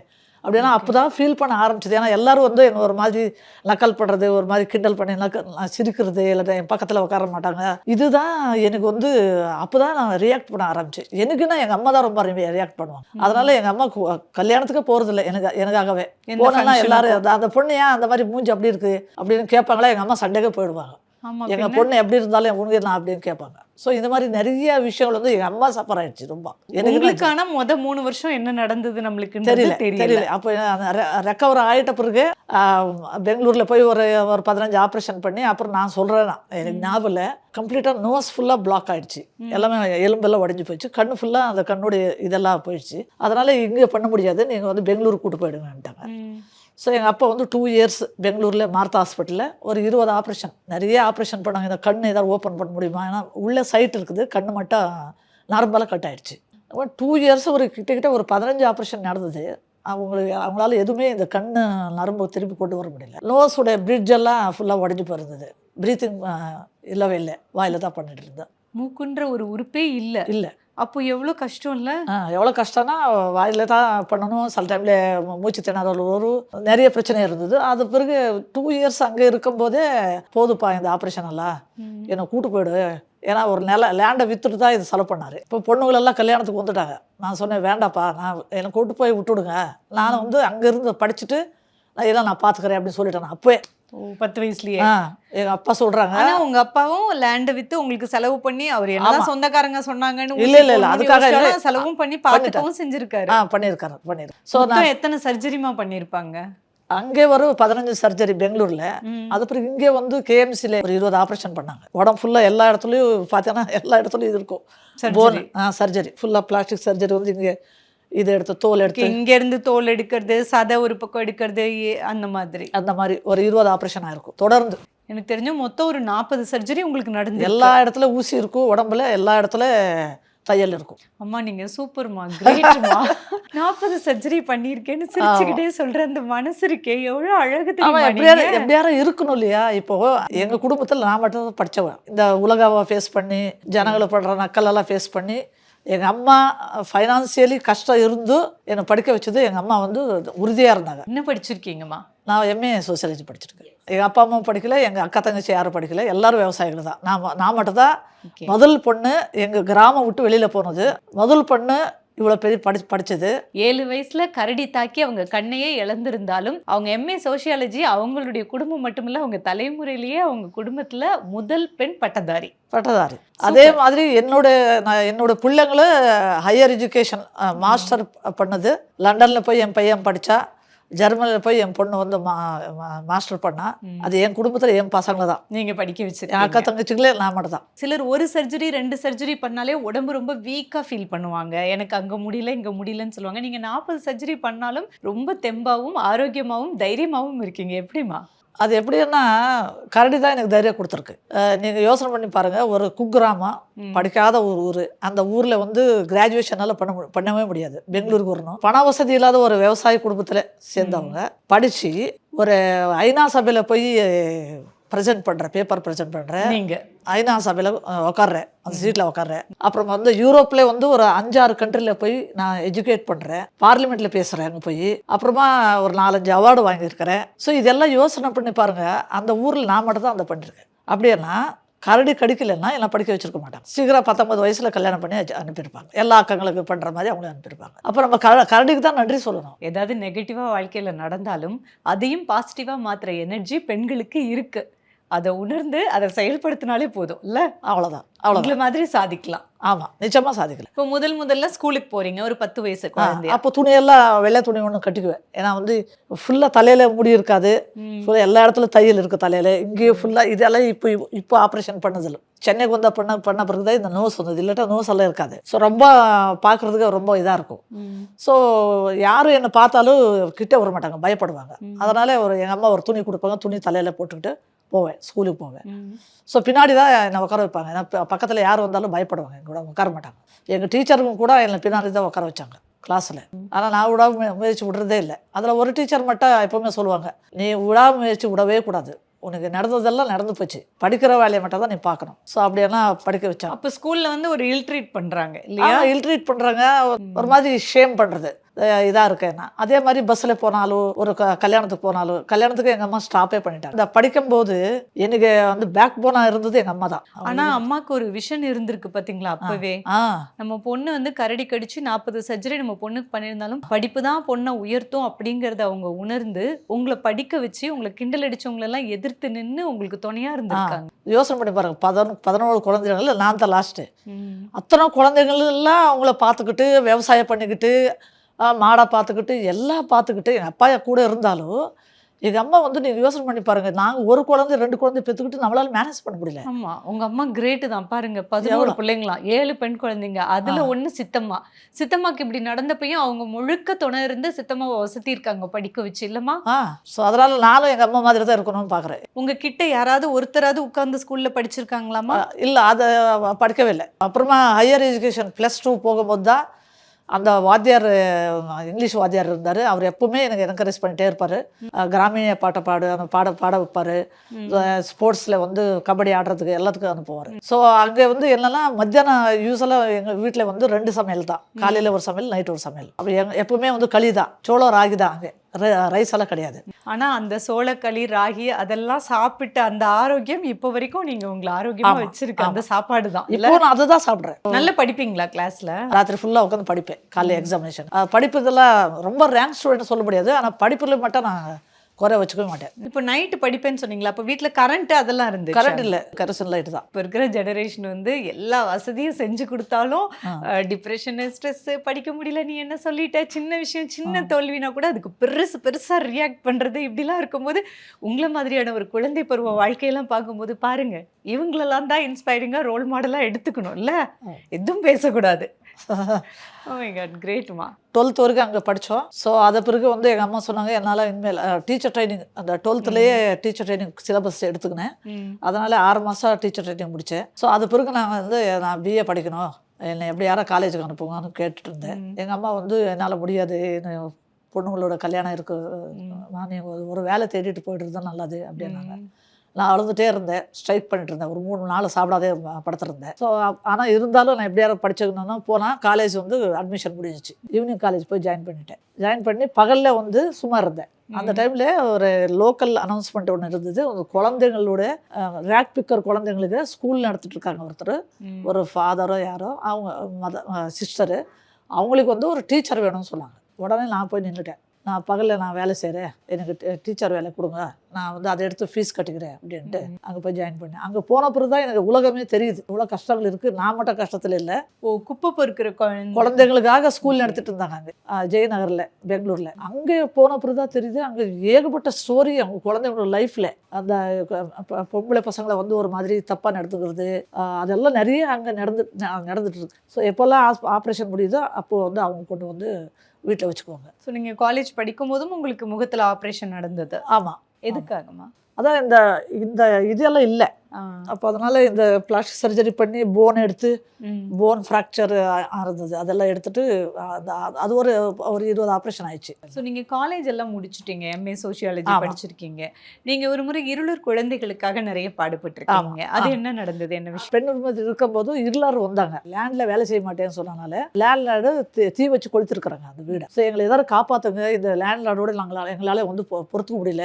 அப்படின்னா அப்போ தான் ஃபீல் பண்ண ஆரம்பிச்சது. ஏன்னா எல்லாரும் வந்து என்னை ஒரு மாதிரி நக்கல் பண்ணுறது ஒரு மாதிரி கிண்டல் பண்ணி நக்க நான் சிரிக்கிறது இல்லை என் பக்கத்தில் உட்கார மாட்டாங்க. இதுதான் எனக்கு வந்து அப்போ தான் நான் ரியாக்ட் பண்ண ஆரம்பிச்சேன். எனக்குன்னா எங்கள் அம்மா தான் ரொம்ப ரியாக்ட் பண்ணுவாங்க. அதனால எங்கள் அம்மா கல்யாணத்துக்கு போகிறதில்ல எனக்கு எனக்காகவே. function எல்லாரும் அந்த- அந்த பொண்ணு ஏன் அந்த மாதிரி மூஞ்சி அப்படி இருக்குது அப்படின்னு கேட்பாங்களா? எங்கள் அம்மா சண்டைக்கே போயிடுவாங்க. ஆமா எங்க பின்ன? பொண்ணு எப்படி இருந்தாலும் உனக்கு நான் அப்படின்னு கேட்பாங்க. ஸோ இந்த மாதிரி நிறைய விஷயங்கள் வந்து எங்க அம்மா சஃபர் ஆயிடுச்சு ரொம்ப. ஆனா முத மூணு வருஷம் என்ன நடந்தது நம்மளுக்கு தெரியல தெரியல. அப்போ ரெக்கவர் ஆகிட்ட பிறகு பெங்களூர்ல போய் ஒரு ஒரு பதினஞ்சு ஆப்ரேஷன் பண்ணி அப்புறம் நான் சொல்றேன் நான். எனக்கு ஞாபகம் இல்லை. கம்ப்ளீட்டாக நோஸ் ஃபுல்லாக பிளாக் ஆயிடுச்சு. எல்லாமே எலும்பெல்லாம் உடஞ்சி போயிடுச்சு. கண்ணு ஃபுல்லாக அந்த கண்ணுடைய இதெல்லாம் போயிடுச்சு. அதனால இங்கே பண்ண முடியாது. நீங்கள் வந்து பெங்களூர் கூட்டு போயிடுங்கன்ட்டாங்க. ஸோ எங்கள் அப்பா வந்து டூ இயர்ஸ் பெங்களூரில் மார்த்தா ஹாஸ்பிட்டலில் ஒரு இருபது ஆப்ரேஷன் நிறைய ஆப்ரேஷன் பண்ணாங்க. இந்த கண் ஏதாவது ஓப்பன் பண்ண முடியுமா? ஏன்னா உள்ள சைட் இருக்குது. கண்ணு மட்டும் நரம்பெல்லாம் கட் ஆயிடுச்சு. டூ இயர்ஸ் ஒரு கிட்டக்கிட்ட ஒரு பதினஞ்சு ஆப்ரேஷன் நடந்தது. அவங்களுக்கு அவங்களால எதுவுமே இந்த கண் நரம்பு திருப்பி கொண்டு வர முடியல. நோஸோட பிரிட்ஜ் எல்லாம் ஃபுல்லாக உடஞ்சி போயிருந்தது. ப்ரீத்திங் இல்லவே இல்லை. வாயில தான் பண்ணிட்டு இருந்தேன். மூக்குன்ற ஒரு உறுப்பே இல்ல. இல்லை. அப்போ எவ்வளவு கஷ்டம் இல்ல? எவ்வளோ கஷ்டம்னா வாயில தான் பண்ணணும். சில டைமில் மூச்சு திணறல் ஒரு நிறைய பிரச்சனை இருந்தது. அது பிறகு டூ இயர்ஸ் அங்கே இருக்கும்போதே போதுப்பா இந்த ஆப்ரேஷன் எல்லாம். என்னை கூட்டு போயிடு. ஏன்னா ஒரு நில லேண்டை வித்துட்டு தான் இது செலவு பண்ணாரு. இப்போ பொண்ணுங்களெல்லாம் கல்யாணத்துக்கு வந்துட்டாங்க. நான் சொன்னேன் வேண்டாப்பா நான் என்னை கூட்டு போய் விட்டுடுங்க. நான் வந்து அங்கேருந்து படிச்சுட்டு நான் இதெல்லாம் நான் பார்த்துக்கிறேன் அப்படின்னு சொல்லிட்டேன். ஓ, பத்து வயசுலயே. ஆ எங்கள் அப்பா சொல்கிறாங்க ஆனா உங்க அப்பாவும் லேண்ட வித்து உங்களுக்கு செலவு பண்ணி அவர் என்னதான் சொந்தக்காரங்க சொன்னாங்கன்னு இல்ல, இல்ல, இல்ல, அதுக்காக செலவும் பண்ணி பார்த்துக்கவும் செஞ்சிருக்காரு. ஆ ஸோ நான் மொத்தம் எத்தனை சர்ஜரிமா பண்ணிருப்பாங்க அங்கே ஒரு பதினஞ்சு சர்ஜரி பெங்களூரில். அது பிறகு இங்கே வந்து கேஎம்சியில் ஒரு இருபது ஆப்ரேஷன் பண்ணாங்க. உடம்பு ஃபுல்லாக எல்லா இடத்துலையும் பார்த்தீங்கன்னா எல்லா இடத்துலையும் இது இருக்கும். போன். ஆ சர்ஜரி. ஃபுல்லாக பிளாஸ்டிக் சர்ஜரி வந்து இங்கே இது எடுத்து தோல் எடுத்து. இங்க இருந்து தோல் எடுக்கிறது சதை ஒரு பக்கம் எடுக்கிறது அந்த மாதிரி. அந்த மாதிரி ஒரு இருபது ஆப்ரேஷன் ஆயிருக்கும். தொடர்ந்து. எனக்கு தெரிஞ்சு மொத்தம் ஒரு நாற்பது சர்ஜரி உங்களுக்கு நடந்து எல்லா இடத்துல ஊசி இருக்கும் உடம்புல எல்லா இடத்துல தையல் இருக்கும். அம்மா நீங்க சூப்பர்மா கிரேட்மா நாற்பது சர்ஜரி பண்ணியிருக்கேன்னு சிரிச்சுக்கிட்டே சொல்ற அந்த மனசு இருக்கே எவ்வளவு அழகு தெரியுமா? எப்படியாரும் இருக்கணும் இல்லையா? இப்போ எங்க குடும்பத்தில் நான் மட்டும் படிச்சவன். இந்த உலகாவை ஃபேஸ் பண்ணி ஜனங்களை படுற நக்கலெல்லாம் ஃபேஸ் பண்ணி எங்க அம்மா ஃபைனான்சியலி கஷ்டம் இருந்து என்னை படிக்க வச்சது எங்க அம்மா வந்து உறுதியா இருந்தாங்க. என்ன படிச்சிருக்கீங்கம்மா? நான் எம்ஏ சோசியாலஜி படிச்சிருக்கேன். எங்கள் அப்பா அம்மா படிக்கல எங்கள் அக்கா தங்கச்சி யாரும் படிக்கல எல்லாரும் விவசாயிகள் தான். நான் நான் மட்டும் தான். முதல் பொண்ணு எங்கள் கிராமம் விட்டு வெளியில் போனது. முதல் பொண்ணு இவ்வளோ பெரிய படி படித்தது ஏழு வயசுல கரடி தாக்கி அவங்க கண்ணையே இழந்திருந்தாலும் அவங்க எம்ஏ சோசியாலஜி அவங்களுடைய குடும்பம் மட்டுமில்ல அவங்க தலைமுறையிலேயே அவங்க குடும்பத்துல முதல் பெண் பட்டதாரி. பட்டதாரி. அதே மாதிரி என்னோட நான் என்னோட பிள்ளைங்களும் ஹையர் எஜுகேஷன் மாஸ்டர் பண்ணது. லண்டனில் போய் என் பையன் படித்தா ஜெர்மனியில் போய் என் பொண்ணு வந்து மா மாஸ்டர் பண்ணா அது என் குடும்பத்தில் என் பசங்க தான். நீங்க படிக்க என் வச்சிருக்கீங்க அக்கா தங்கச்சிகளே நான் மட்டும் தான் சிலர் ஒரு சர்ஜரி ரெண்டு சர்ஜரி பண்ணாலே உடம்பு ரொம்ப வீக்கா ஃபீல் பண்ணுவாங்க. எனக்கு அங்க முடியல இங்க முடியலன்னு சொல்லுவாங்க. நீங்க நாற்பது சர்ஜரி பண்ணாலும் ரொம்ப தெம்பாவும் ஆரோக்கியமாவும் தைரியமாவும் இருக்கீங்க. எப்படிமா அது எப்படின்னா கரடி தான் எனக்கு தைரியம் கொடுத்துருக்கு. நீங்கள் யோசனை பண்ணி பாருங்கள் ஒரு குக்கிராமம். படிக்காத ஒரு ஊர் அந்த ஊரில் வந்து கிராஜுவேஷனால் பண்ண மு- பண்ணவே முடியாது. பெங்களூருக்கு வரணும். பண வசதி இல்லாத ஒரு விவசாய குடும்பத்தில் சேர்ந்தவங்க. படித்து ஒரு ஐநா சபையில் போய் ப்ரெசென்ட் பண்ணுறேன் பேப்பர் ப்ரெசென்ட் பண்ணுறேன் நீங்க. ஐநா சபையில் உட்காடுறேன் அந்த சீட்டில் உட்காடுறேன் அப்புறம் வந்து யூரோப்ல வந்து ஒரு அஞ்சாறு கண்ட்ரியில் போய் நான் எஜுகேட் பண்ணுறேன் பார்லிமெண்ட்டில் பேசுகிறேன் அங்கே போய் அப்புறமா ஒரு நாலஞ்சு அவார்டு வாங்கியிருக்கிறேன். ஸோ இதெல்லாம் யோசனை பண்ணி பாருங்கள் அந்த ஊரில் நான் மட்டும் தான் அந்த பண்ணியிருக்கேன் அப்படின்னா கரடி கடிக்கலைன்னா என்ன படிக்க வச்சிருக்க மாட்டாங்க. சீக்கிரம் பத்தொன்பது வயசில் கல்யாணம் பண்ணி அனுப்பி- அனுப்பியிருப்பாங்க. எல்லா அக்கங்களுக்கு பண்ணுற மாதிரி அவங்களும் அனுப்பியிருப்பாங்க. அப்போ நம்ம க கரடிக்கு தான் நன்றி சொல்லணும். ஏதாவது நெகட்டிவா வாழ்க்கையில நடந்தாலும் அதையும் பாசிட்டிவா மாத்துற எனர்ஜி பெண்களுக்கு இருக்கு. அதை உணர்ந்து அதை செயல்படுத்தினாலே போதும். இல்ல? அவ்வளோதான் உங்களை மாதிரி சாதிக்கலாம். ஆமாம் நிச்சயமாக சாதிக்கல இப்போ முதல் முதல்ல ஸ்கூலுக்கு போறீங்க. ஒரு பத்து வயசு குழந்தையா? அப்போ துணியெல்லாம் வெள்ளை துணி ஒன்று கட்டிக்குவேன். ஏன்னா வந்து ஃபுல்லாக தலையில் முடி இருக்காது. ஃபுல்லாக எல்லா இடத்துல தையல் இருக்குது தலையில். இங்கேயும் ஃபுல்லாக இதெல்லாம் இப்போ இப்போ ஆப்ரேஷன் பண்ணதில்ல. சென்னைக்கு வந்தால் பண்ண பண்ண பிறகு தான் இந்த நோஸ் வந்தது. இல்லாட்டா நோஸ் எல்லாம் இருக்காது. ஸோ ரொம்ப பார்க்குறதுக்கு ரொம்ப இதாக இருக்கும். ஸோ யாரும் என்னை பார்த்தாலும் கிட்ட வர மாட்டாங்க. பயப்படுவாங்க. அதனால ஒரு எங்கள் அம்மா ஒரு துணி கொடுப்பாங்க. துணி தலையில் போட்டுக்கிட்டு போவேன் ஸ்கூலுக்கு போவேன். ஸோ பின்னாடி தான் என்னை உட்கார வைப்பாங்க. ஏன்னா பக்கத்தில் யார் வந்தாலும் பயப்படுவாங்க. என் கூட உட்கார மாட்டாங்க. எங்கள் டீச்சருக்கும் கூட என்னை பின்னாடி தான் உட்கார வச்சாங்க கிளாஸில் ஆனால் நான் விடாம மு- முயற்சி விடுறதே இல்லை. அதில் ஒரு டீச்சர் மட்டும் எப்போவுமே சொல்லுவாங்க நீ விடாம முயற்சி விடவே கூடாது. உனக்கு நடந்ததெல்லாம் நடந்து போச்சு. படிக்கிற வேலையை மட்டும் தான் நீ பார்க்கணும். ஸோ அப்படியெல்லாம் படிக்க வச்சாங்க. அப்ப ஸ்கூல்ல வந்து ஒரு இல் ட்ரீட் பண்றாங்க இல்லையா? இல்ட்ரீட் பண்ணுறாங்க ஒரு மாதிரி ஷேம் பண்ணுறது இதாக இருக்கேன் நான். அதே மாதிரி பஸ்ஸில் போனாலும் ஒரு க கல்யாணத்துக்கு போனாலும் கல்யாணத்துக்கு எங்கள் அம்மா ஸ்டாப்பே பண்ணிட்டாங்க. இந்த படிக்கும்போது எனக்கு வந்து பேக் போனாக இருந்தது எங்கள் அம்மா தான். ஆனா அம்மாக்கு ஒரு விஷன் இருந்திருக்கு பாத்தீங்களா அப்பவே? நம்ம பொண்ணு வந்து கரடி கடிச்சு நாற்பது சர்ஜரி நம்ம பொண்ணுக்கு பண்ணியிருந்தாலும் படிப்பு தான் பொண்ணை உயர்த்தும் அப்படிங்கறத அவங்க உணர்ந்து உங்களை படிக்க வச்சு உங்களை கிண்டல் அடிச்சவங்களை எல்லாம் எதிர்த்து நின்னு உங்களுக்கு துணையா இருந்திருக்காங்க. யோசனை பண்ணி பாருங்க. பதினொன்று பதினோரு குழந்தைகள் நான் தான் லாஸ்ட்டு. அத்தனை குழந்தைகள் எல்லாம் அவங்கள பார்த்துக்கிட்டு விவசாயம் பண்ணிக்கிட்டு மாடை பார்த்துக்கிட்டு எல்லாம் பார்த்துக்கிட்டு எங்கள் அப்பா கூட இருந்தாலும் எங்கள் அம்மா வந்து நீங்கள் யோசனை பண்ணி பாருங்கள் நாங்கள் ஒரு குழந்தை ரெண்டு குழந்தை பெற்றுக்கிட்டு நம்மளால மேனேஜ் பண்ண முடியல. ஆமா. உங்க அம்மா கிரேட் தான். பாருங்க பதினோரு? பிள்ளைங்களாம் ஏழு பெண் குழந்தைங்க. அதுல. ஒண்ணு சித்தம்மா. சித்தம்மாக்கு இப்படி நடந்தப்பையும் அவங்க முழுக்க துணை இருந்து சித்தம்மாவை வசதி இருக்காங்க படிக்க வச்சு இல்லம்மா? ஆ ஸோ அதனால் நானும் எங்கள் அம்மா மாதிரி தான் இருக்கணும்னு பார்க்குறேன் உங்க கிட்ட யாராவது ஒருத்தராவது உட்கார்ந்து ஸ்கூல்ல படிச்சிருக்காங்களாமா இல்லை அதை படிக்கவே இல்லை. அப்புறமா ஹையர் எஜுகேஷன் ப்ளஸ் டூ போகும்போது தான் அந்த வாத்தியார் இங்கிலீஷ் வாத்தியார் இருந்தார். அவர் எப்பவுமே எனக்கு என்கரேஜ் பண்ணிட்டே இருப்பார். கிராமிய பாட்டை பாடு அந்த பாட பாட வைப்பார். ஸ்போர்ட்ஸில் வந்து கபடி ஆடுறதுக்கு எல்லாத்துக்கும் அனுப்புவார். ஸோ அங்கே வந்து என்னென்னா மத்தியானம் யூஸ்வலாக எங்கள் வீட்டில் வந்து ரெண்டு சமையல் தான். காலையில் ஒரு சமையல் நைட் ஒரு சமையல். அப்போ எங்க எப்பவுமே வந்து களி தான். சோளம் ராகி தான் அங்கே. ரைஸ் எல்லாம் கிடையாது. ஆனா அந்த சோளக்களி ராகி அதெல்லாம் சாப்பிட்ட அந்த ஆரோக்கியம் இப்போ வரைக்கும் நீங்க உங்களை ஆரோக்கியமா ஆமா, வச்சிருக்க அந்த சாப்பாடு தான். இல்ல? நான் அதுதான் சாப்பிட்றேன். நல்ல படிப்பீங்களா கிளாஸ்ல ராத்திரி ஃபுல்லாக உட்காந்து படிப்பேன் காலையில் எக்ஸாமினேஷன் படிப்பு இதெல்லாம் ரொம்ப ரேங்க் ஸ்டூடெண்ட் சொல்ல முடியாது. ஆனால் படிப்பில் மட்டும் நான் குறை வச்சுக்கவே மாட்டேன். இப்போ நைட்டு படிப்பேன்னு சொன்னீங்களா? அப்போ வீட்ல கரண்ட் அதெல்லாம் இருந்து கரண்ட் இல்லை. கரசன் லைட் தான். இப்போ இருக்கிற ஜெனரேஷன் வந்து எல்லா வசதியும் செஞ்சு கொடுத்தாலும். டிப்ரெஷனு ஸ்ட்ரெஸ் படிக்க முடியல நீ என்ன சொல்லிட்ட? சின்ன விஷயம் சின்ன தோல்வினா கூட அதுக்கு பெருசு பெருசா ரியாக்ட் பண்றது இப்படிலாம் இருக்கும்போது உங்களை மாதிரியான ஒரு குழந்தை பருவ வாழ்க்கையெல்லாம் பார்க்கும்போது பாருங்க இவங்களெல்லாம் தான் இன்ஸ்பைரிங்கா ரோல் மாடலா எடுத்துக்கணும் இல்ல ஆ. எதுவும் பேசக்கூடாது. ஓ மை காட் கிரேட்மா டுவெல்த் வரைக்கும் அங்கே படித்தோம் ஸோ அதை பிறகு வந்து எங்கள் அம்மா சொன்னாங்க என்னால் இனிமேல் டீச்சர் ட்ரைனிங் அந்த டுவெல்த்துலேயே டீச்சர் ட்ரைனிங் சிலபஸ் எடுத்துக்கினேன். அதனால் ஆறு மாதம் டீச்சர் ட்ரைனிங் முடித்தேன் ஸோ அது பிறகு நான் வந்து நான் பிஏ படிக்கணும். என்னை எப்படி யாரோ காலேஜுக்கு அனுப்புங்கன்னு கேட்டுட்டு இருந்தேன். எங்கள் அம்மா வந்து என்னால் முடியாது பொண்ணுங்களோட கல்யாணம் இருக்கு. நான் ஒரு- வேலை தேடிட்டு போயிட்டு இருந்தா நல்லது அப்படின்னாங்க. நான் அழுதுகிட்டே இருந்தேன். ஸ்ட்ரைக் பண்ணிட்டு இருந்தேன். ஒரு மூணு நாள் சாப்பிடாதே படுத்திருந்தேன். ஸோ ஆனால் இருந்தாலும் நான் எப்படியாவது படிச்சுக்கணும்னா போனால் காலேஜ் வந்து அட்மிஷன் முடிஞ்சிச்சு. ஈவினிங் காலேஜ் போய் ஜாயின் பண்ணிட்டேன். ஜாயின் பண்ணி பகலில் வந்து சும்மா இருந்தேன். அந்த டைமில் ஒரு லோக்கல் அனௌன்ஸ்மெண்ட் ஒன்று இருந்தது. ஒரு குழந்தைங்களோட ரேக் பிக்கர் குழந்தைங்களுக்கு ஸ்கூல் நடத்திட்டு இருக்காங்க ஒருத்தர். ஒரு ஃபாதரோ யாரோ அவங்க மத சிஸ்டரு அவங்களுக்கு வந்து ஒரு டீச்சர் வேணும்னு சொன்னாங்க. உடனே நான் போய் நின்றுட்டேன் நான் பகலில் நான் வேலை செய்கிறேன் எனக்கு டீச்சர் வேலை கொடுங்க. நான் வந்து அதை எடுத்து ஃபீஸ் கட்டிக்கிறேன் அப்படின்ட்டு அங்கே போய் ஜாயின் பண்ணேன். அங்கே போன பிறகு தான் எனக்கு உலகமே தெரியுது. இவ்வளோ கஷ்டங்கள் இருக்குது நான் மட்டும் கஷ்டத்தில் இல்லை. ஓ குப்பை பொறுக்கிற குழந்தை குழந்தைங்களுக்காக ஸ்கூல் நடத்திட்டு இருந்தாங்க அங்கே. ஜெயநகரில் பெங்களூரில். அங்கே போன பிறகு தான் தெரியுது. அங்கே ஏகப்பட்ட ஸ்டோரி அவங்க குழந்தைங்களோட லைஃப்பில் அந்த பொம்பளை பசங்களை வந்து ஒரு மாதிரி தப்பாக நடத்துக்கிறது அதெல்லாம் நிறைய அங்கே நடந்து நடந்துட்டு இருக்கு. ஸோ எப்போல்லாம் ஆப்ரேஷன் முடியுதோ அப்போது வந்து அவங்க கொண்டு வந்து வீட்டில் வச்சுக்குவாங்க. ஸோ நீங்க காலேஜ் படிக்கும் போதும் உங்களுக்கு முகத்துல ஆபரேஷன் நடந்தது. ஆமாம் எதுக்காகமா அதான் இந்த இந்த இதெல்லாம் இல்லை. அப்போ அதனால் இந்த பிளாஸ்டிக் சர்ஜரி பண்ணி போன் எடுத்து. போன் ஃப்ராக்சர் இருந்தது அதெல்லாம் எடுத்துட்டு அது ஒரு ஒரு இருபது ஆப்ரேஷன் ஆயிடுச்சு. ஸோ நீங்க காலேஜ் எல்லாம் முடிச்சிட்டீங்க எம்ஏ சோஷியாலஜி ஆமா. படிச்சிருக்கீங்க. நீங்க ஒரு முறை இருளர் குழந்தைகளுக்காக நிறைய பாடுபட்டிருக்கீங்க. அது. என்ன நடந்தது? என்ன விஷயம்? பெண் உரிமை இருக்கும்போது இருளார் வந்தாங்க. லேண்ட்ல வேலை செய்ய மாட்டேன்னு சொன்னனால லேண்ட்லார்டு தீ வச்சு கொளுத்திருக்கிறாங்க அந்த வீடை. ஸோ எங்களை ஏதாவது காப்பாத்துங்க இந்த லேண்ட்லார்டோட நாங்களால எங்களால் வந்து பொறுத்துக்க முடியல.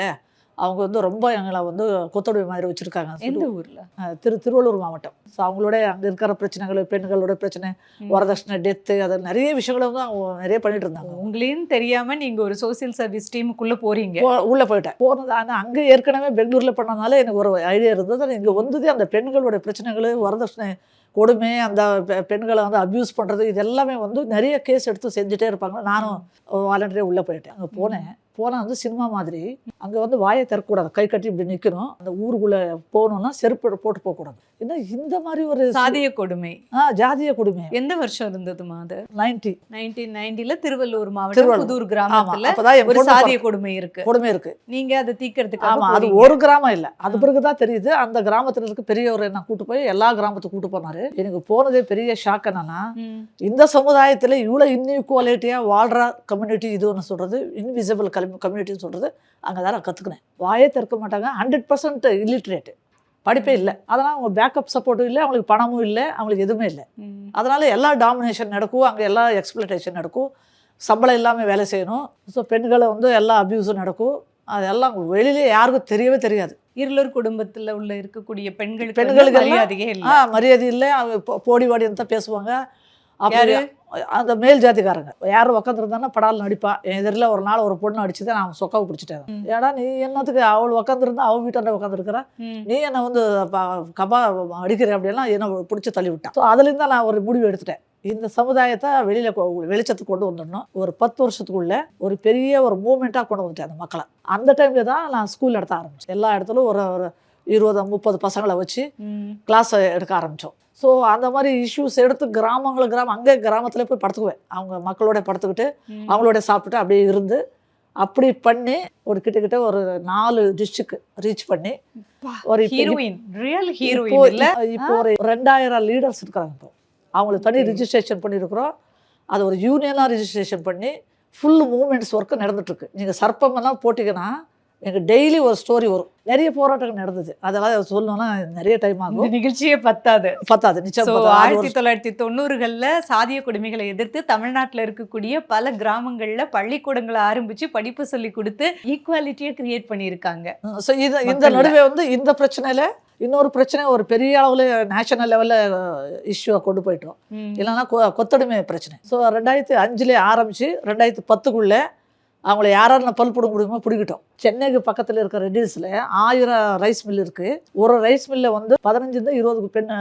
அவங்க வந்து ரொம்ப எங்களை வந்து கொத்தடிமை மாதிரி வச்சிருக்காங்க. எந்த ஊர்ல? திரு திருவள்ளூர் மாவட்டம். ஸோ அவங்களோட அங்கே இருக்கிற பிரச்சனைகள் பெண்களோட பிரச்சனை. வரதட்சணை டெத்து அது நிறைய விஷயங்களை வந்து அவங்க நிறைய பண்ணிட்டு இருந்தாங்க. உங்களையும் தெரியாம நீங்க ஒரு சோசியல் சர்வீஸ் டீமுக்குள்ள போறீங்க. போ உள்ளே போயிட்டேன். போனது ஆனால் அங்கே ஏற்கனவே பெங்களூரில் பண்ணனால எனக்கு ஒரு ஐடியா இருந்தது. இங்கே வந்தது அந்த பெண்களோட பிரச்சனைகள் வரதட்சணை கொடுமை அந்த பெண்களை வந்து அப்யூஸ் பண்ணுறது இது எல்லாமே வந்து நிறைய கேஸ் எடுத்து செஞ்சுட்டே இருப்பாங்க. நானும் வாலண்டரியாக உள்ளே போயிட்டேன். அங்கே போனேன். போனால் வந்து சினிமா மாதிரி அங்கே வந்து வாயை திறக்கக்கூடாது கை கட்டி இப்படி நிற்கணும் அந்த ஊருக்குள்ளே போகணுன்னா செருப்பு போட்டு போகக்கூடாது என்ன இந்த மாதிரி ஒரு சாதிய கொடுமை. ஆ ஜாதிய கொடுமை. எந்த வருஷம் இருந்ததுமா அது? நைன்டி. நைன்டீன் நைன்டில திருவள்ளூர் மாவட்டம். புதூர் ஆமாம் கிராமத்துல ஒரு சாதிய கொடுமை இருக்கு. கொடுமை இருக்குது நீங்க அதை ஆமா தீக்கிறதுக்காக அது. ஒரு கிராமம் இல்ல. அது பிறகு தான் தெரியுது. அந்த கிராமத்துல இருக்க பெரியவர் என்ன கூட்டு போய் எல்லா கிராமத்துக்கு கூட்டு போனாரு. எனக்கு போனதே பெரிய ஷாக் என்னன்னா. இந்த சமுதாயத்துல இவ்வளவு இன்இக்வாலிட்டியா வாழ்ற கம்யூனிட்டி இது ஒன்று சொல்றது கம்யூனிட்டின்னு சொல்றது அங்கே தான் நான் கற்றுக்கினேன் வாயே திறக்க மாட்டாங்க. ஹண்ட்ரட் பர்சன்ட் இல்லிட்ரேட் படிப்பே இல்லை. அதனால் அவங்க பேக்கப் சப்போர்ட்டும் இல்லை அவங்களுக்கு பணமும் இல்லை அவங்களுக்கு எதுவுமே இல்லை. அதனால எல்லா டாமினேஷன் நடக்கும். அங்கே எல்லா எக்ஸ்பிளட்டேஷன் நடக்கும். சம்பளம் இல்லாமல் வேலை செய்யணும். ஸோ பெண்களை வந்து எல்லா அப்யூஸும் நடக்கும். அதெல்லாம் வெளியிலே யாருக்கும் தெரியவே தெரியாது. இருளர் குடும்பத்துல உள்ள இருக்கக்கூடிய பெண்களுக்கு பெண்களுக்கு மரியாதையே இல்ல. மரியாதை இல்லை. அவங்க போடி வாடின்னு தான் பேசுவாங்க. அப்படி யாரு? அந்த மேல் ஜாதிக்காரங்க. யாரும் உட்காந்துருந்தாங்கன்னா படால் நடிப்பா. என் எதிரில் ஒரு நாள் ஒரு பொண்ணு அடிச்சுட்டு நான் சொக்காவை பிடிச்சிட்டேன். ஏடா நீ என்னத்துக்கு அவள் உட்காந்துருந்தா அவள் வீட்டாண்ட உட்காந்துருக்குற. நீ என்ன வந்து கபா அடிக்கிற அப்படின்னா என்ன பிடிச்சி தள்ளி விட்டான் ஸோ அதுலேருந்து தான் நான் ஒரு முடிவு எடுத்துட்டேன். இந்த சமுதாயத்தை வெளியில் வெளிச்சத்துக்கு கொண்டு வந்துடணும். ஒரு பத்து வருஷத்துக்குள்ள ஒரு பெரிய ஒரு மூமெண்ட்டாக கொண்டு வந்துட்டேன் அந்த மக்களை. அந்த டைமில் தான் நான் ஸ்கூல் நடத்த ஆரம்பிச்சேன். எல்லா இடத்துலையும் ஒரு ஒரு இருபது முப்பது பசங்களை வச்சு. கிளாஸ் எடுக்க ஆரம்பித்தோம் ஸோ அந்த மாதிரி இஷ்யூஸ் எடுத்து கிராமங்கள் கிராமம் அங்கே கிராமத்தில் போய் படுத்துக்குவேன். அவங்க மக்களோட படுத்துக்கிட்டு. அவங்களோட சாப்பிட்டுட்டு அப்படியே இருந்து அப்படி பண்ணி ஒரு கிட்டத்தட்ட ஒரு நாலு டிஸ்ட்ரிக்ட் ரீச் பண்ணி ஒரு ஹீரோயின் ரியல் ஹீரோயின் இல்ல? இப்போ ஒரு ரெண்டாயிரம் லீடர்ஸ் இருக்கிறாங்க இப்போ. அவங்களுக்கு தனி. ரிஜிஸ்ட்ரேஷன் பண்ணியிருக்கிறோம். அது ஒரு யூனியனாக ரிஜிஸ்ட்ரேஷன் பண்ணி ஃபுல் மூமெண்ட்ஸ் ஒர்க்கு நடந்துட்டுருக்கு. நீங்கள் சர்ப்பமெல்லாம் போட்டிங்கன்னா எனக்கு டெய்லி ஒரு ஸ்டோரி வரும். நிறைய போராட்டங்கள் நடந்தது. அதெல்லாம் சொல்லணும்னா நிறைய டைம் ஆகும். நிகழ்ச்சியே பத்தாது. பத்தாது நிச்சயம் ஸோ ஆயிரத்தி. தொள்ளாயிரத்தி தொண்ணூறுகள்ல சாதிய கொடுமைகளை எதிர்த்து தமிழ்நாட்டுல இருக்கக்கூடிய பல கிராமங்கள்ல பள்ளிக்கூடங்களை ஆரம்பிச்சு படிப்பு சொல்லி கொடுத்து ஈக்குவாலிட்டியை கிரியேட் பண்ணியிருக்காங்க. so இது இந்த. நடுவே வந்து இந்த பிரச்சனையில இன்னொரு பிரச்சனை ஒரு பெரிய அளவில் நேஷனல் லெவலில் இஷ்யூவை கொண்டு போயிட்டோம். இல்லைன்னா கொத்தடிமை பிரச்சனை. ஸோ ரெண்டாயிரத்தி அஞ்சுலேயே ஆரம்பித்து ரெண்டாயிரத்தி பத்துக்குள்ளே அவங்கள யாராரு பல் பிடுங்க முடியுமோ பிடிக்கிட்டோம் சென்னைக்கு பக்கத்தில் இருக்கிற ரெடியூஸில் ஆயிரம் ரைஸ் மில் இருக்குது ஒரு ரைஸ் மில்லில் வந்து பதினஞ்சுலேருந்து இருபது பெண்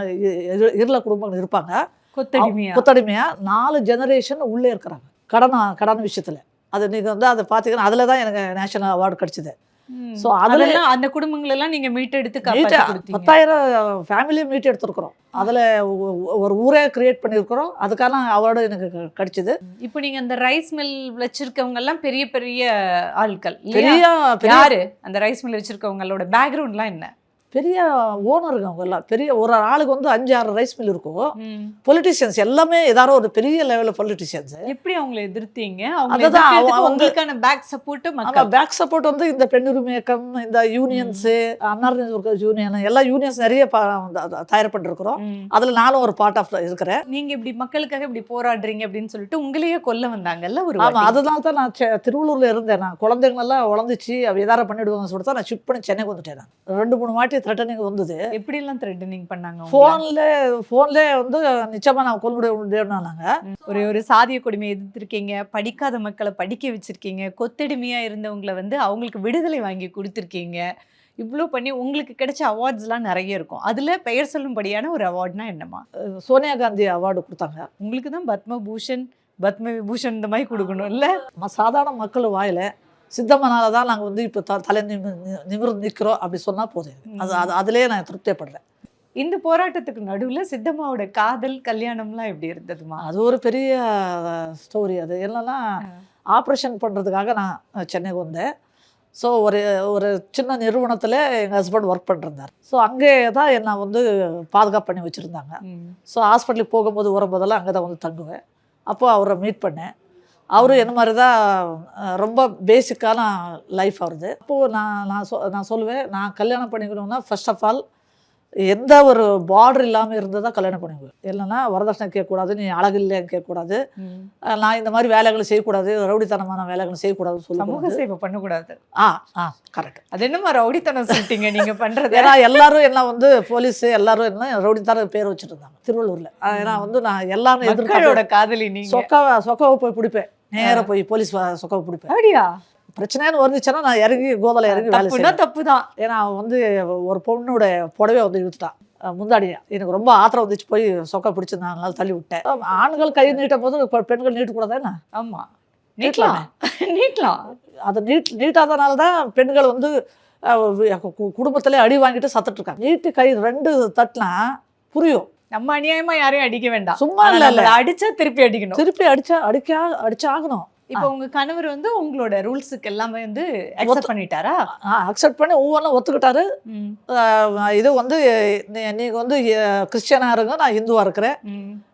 இருள குடும்பங்கள் இருப்பாங்க. கொத்தடிமையா? கொத்தடிமையாக நாலு ஜெனரேஷன் உள்ளே இருக்கிறாங்க. கடன் கடன் விஷயத்தில். அது நீங்கள் வந்து அதை பார்த்தீங்கன்னா அதில் தான் எனக்கு நேஷனல் அவார்டு கிடச்சிது. அதுல- அதெல்லாம் அந்த குடும்பங்கள் எல்லாம் நீங்க மீட்டெடுத்து காப்பாத்தி நீட்டா கொடுத்தீங்க. பத்தாயிரம் ஃபேமிலியும் மீட் எடுத்திருக்கிறோம் அதில் ஒரு ஊரே கிரியேட் பண்ணியிருக்கிறோம். அதுக்கான அவார்டு எனக்கு கிடைச்சிது. இப்போ நீங்க அந்த ரைஸ் மில் வச்சிருக்கவங்க எல்லாம் பெரிய பெரிய ஆட்கள் பெரிய யாரு? அந்த ரைஸ் மில் வச்சிருக்கவங்களோட பேக்ரவுண்ட்லாம் என்ன? பெரிய ஓனருங்க அவங்க எல்லாம். பெரிய ஒரு ஆளுக்கு வந்து அஞ்சு ஆறு ரைஸ் மில் இருக்கும். பொலிட்டிஷியன்ஸ் எல்லாமே ஏதாவது ஒரு பெரிய லெவலில் பொலிட்டிஷியன்ஸ் எப்படி அவங்கள எதிர்த்தீங்க? அவங்க அதுதான் எதிர்க்கிறதுக்கு அவங்க- உங்களுக்கான பேக் சப்போர்ட் ஆமா மக்கள் பேக் சப்போர்ட் வந்து இந்த பெண் உரிமை இயக்கம் இந்த யூனியன்ஸு அன்னார் யூனியன் எல்லா யூனியன்ஸ் நிறைய தயார் பண்ணிருக்கிறோம் ம். அதில் நானும் ஒரு பார்ட் ஆஃப் இருக்கிறேன். நீங்க இப்படி மக்களுக்காக இப்படி போராடுறீங்க அப்படின்னு சொல்லிட்டு உங்களையே கொல்ல வந்தாங்கல்ல ஒரு ஆமா வாட்டி. அதனால தான் நான் திருவள்ளூர்ல இருந்தேன் நான். குழந்தைங்களெல்லாம் வளர்ந்துச்சு அவ எதார பண்ணிடுவாங்கன்னு சொல்லிட்டு தான் நான் ஷிஃப்ட் பண்ணி சென்னைக்கு வந்துட்டேன் ரெண்டு மூணு வாட்டி த்ரெட்டனிங் வந்தது. எப்படி எல்லாம் த்ரெட்டனிங் பண்ணாங்க? ஃபோன்ல ஃபோன்ல வந்து நிச்சயமா நான் கொண்டு முடியும்னாங்க. ஒரு ஒரு சாதிய கொடுமையை எதிர்த்திருக்கீங்க படிக்காத மக்களை படிக்க வச்சிருக்கீங்க கொத்தடிமையா இருந்தவங்களை வந்து அவங்களுக்கு விடுதலை வாங்கி கொடுத்துருக்கீங்க. இவ்வளோ பண்ணி உங்களுக்கு கிடைச்ச அவார்ட்ஸ்லாம் நிறைய இருக்கும். அதுல பெயர் சொல்லும்படியான ஒரு அவார்ட்னா என்னமா சோனியா காந்தி அவார்டு கொடுத்தாங்க. உங்களுக்கு தான் பத்மபூஷன் பத்ம விபூஷன் இந்த மாதிரி கொடுக்கணும் இல்ல? ம- சாதாரண மக்கள் வாயில சித்தம்மனால தான் நாங்கள் வந்து இப்போ த தலை நிமி நிமிர்ந்து நிற்கிறோம் அப்படி சொன்னால் போதும். அது அது அதுலேயே நான் திருப்தியப்படுறேன் இந்த போராட்டத்துக்கு நடுவுல சித்தம்மாவோட காதல் கல்யாணம்லாம் எப்படி இருந்ததுமா? அது ஒரு பெரிய ஸ்டோரி அது. என்னன்னா ஆப்ரேஷன் பண்ணுறதுக்காக நான் சென்னைக்கு வந்தேன். ஸோ ஒரு ஒரு சின்ன நிறுவனத்தில் எங்கள் ஹஸ்பண்ட் ஒர்க் பண்ணிருந்தார். ஸோ அங்கே தான் என்னை வந்து பாதுகாப்பு பண்ணி வச்சுருந்தாங்க. ஸோ ஹாஸ்பிட்டலுக்கு போகும்போது வரும்போதெல்லாம் அங்கே தான் வந்து தங்குவேன். அப்போ அவரை மீட் பண்ணேன். அவரும் என்ன மாதிரி தான் ரொம்ப பேசிக்கான லைஃப் அவருது. அப்போது நான் நான் சொ நான் சொல்லுவேன் நான் கல்யாணம் பண்ணிக்கணும்னா ஃபர்ஸ்ட் ஆஃப் ஆல் எந்த ஒரு பார்டர் இல்லாமல் இருந்தால் தான் கல்யாணம் பண்ணிக்குவேன் இல்லைன்னா வரதட்சணை கேட்கக்கூடாது நீ அழகு இல்லைன்னு கேட்கக்கூடாது. நான் இந்த மாதிரி வேலைகளை செய்யக்கூடாது ரவுடித்தனமான வேலைகளை செய்யக்கூடாதுன்னு சமூக சொல்லுவாங்க சேவை பண்ணக்கூடாது. ஆ ஆ கரெக்ட் அது என்னமா ரவுடித்தனம் சொல்லிட்டீங்க நீங்க பண்றது? ஏன்னா எல்லாரும் என்ன வந்து போலீஸ் எல்லாரும் என்ன ரவுடித்தன பேர் வச்சுருந்தாங்க திருவள்ளூரில். ஏன்னா வந்து நான் எல்லாரும் எதிர்பார்க்க மக்களோட காதலி நீங்க. சொக்காவை சொக்காவை போய் பிடிப்பேன். நேரா போய் போலீஸ் சொக்காவை பிடிப்பேன். அப்படியா? பிரச்சனைன்னு வந்துச்சுன்னா நான் இறங்கி கோதலை இறங்கி வேலை செய்வேன் தப்புதான். ஏன்னா வந்து ஒரு பொண்ணோட புடவை வந்து இழுத்துட்டான் முந்தாடி எனக்கு ரொம்ப ஆத்திரம் வந்துச்சு. போய் சொக்கா பிடிச்சி நான் அதனால தள்ளி விட்டேன். ஆண்கள் கை நீட்டும் போது பெண்கள் நீட்டக்கூடாது என்ன? ஆமா. நீட்டலாம். நீட்டலாம். அது நீட் நீட்டாதனால தான் பெண்கள் வந்து குடும்பத்திலே அடி வாங்கிட்டு சத்துட்டு இருக்காங்க. நீட்டு கை ரெண்டு தட்டினா புரியும். நம்ம அநியாயமா யாரையும் அடிக்க வேண்டாம். சும்மா இல்ல அடிச்சா திருப்பி அடிக்கணும். திருப்பி அடிச்சா அடிக்கா அடிச்சாகணும். இப்போ உங்க கணவர் வந்து உங்களோட ரூல்ஸுக்கு எல்லாமே வந்து அக்செப்ட் பண்ணிட்டாரா? அக்செப்ட் பண்ணி ஒவ்வொன்றும் ஒத்துக்கிட்டாரு. இது வந்து நீ- நீங்க வந்து கிறிஸ்டியனாக இருங்க நான் இந்துவாக இருக்கிறேன்.